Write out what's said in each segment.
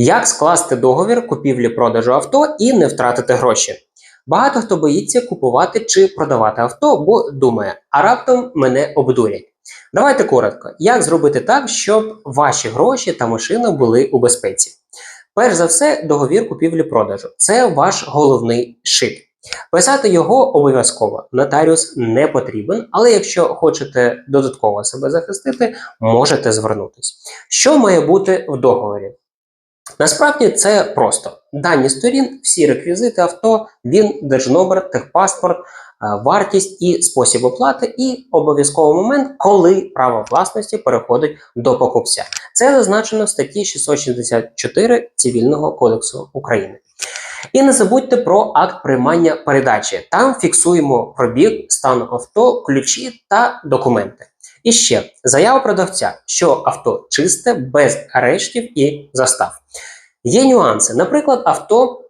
Як скласти договір купівлі-продажу авто і не втратити гроші? Багато хто боїться купувати чи продавати авто, бо думає, а раптом мене обдурять. Давайте коротко, як зробити так, щоб ваші гроші та машина були у безпеці. Перш за все, договір купівлі-продажу це ваш головний шит. Писати його обов'язково. Нотаріус не потрібен, але якщо хочете додатково себе захистити, можете звернутися. Що має бути в договорі? Насправді це просто дані сторін, всі реквізити авто, він, держномер, техпаспорт, е, вартість і спосіб оплати, і обов'язковий момент, коли право власності переходить до покупця. Це зазначено в статті 664 Цивільного кодексу України. І не забудьте про акт приймання передачі. Там фіксуємо пробіг, стан авто, ключі та документи. І ще заява продавця, що авто чисте, без арештів і застав. Є нюанси. Наприклад, авто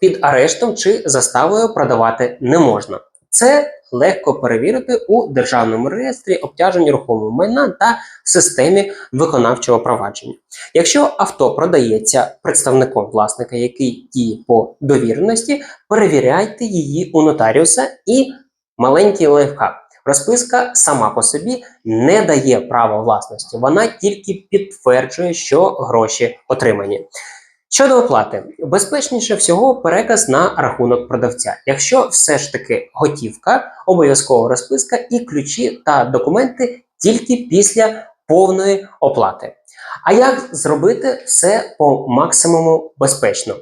під арештом чи заставою продавати не можна. Це легко перевірити у державному реєстрі обтяжень рухомого майна та системі виконавчого провадження. Якщо авто продається представником власника, який діє по довіреності, перевіряйте її у нотаріуса і маленький лайфхак. Розписка сама по собі не дає права власності, вона тільки підтверджує, що гроші отримані. Щодо оплати, безпечніше всього переказ на рахунок продавця. Якщо все ж таки готівка, обов'язково розписка і ключі та документи тільки після повної оплати. А як зробити все по максимуму безпечно?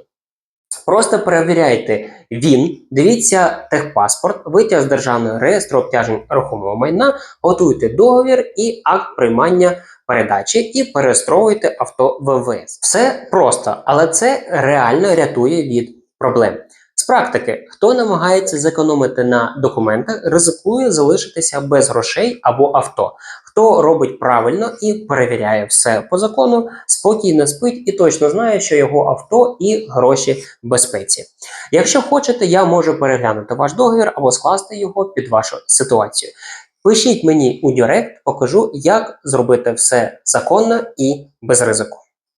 Просто перевіряйте ВІН, дивіться техпаспорт, витяг з державного реєстру обтяжень рухомого майна, готуйте договір і акт приймання передачі і перереєстровуйте авто в МВС. Все просто, але це реально рятує від проблем. З практики, хто намагається зекономити на документах, ризикує залишитися без грошей або авто. Хто робить правильно і перевіряє все по закону, спокійно спить і точно знає, що його авто і гроші в безпеці. Якщо хочете, я можу переглянути ваш договір або скласти його під вашу ситуацію. Пишіть мені у Директ, покажу, як зробити все законно і без ризику.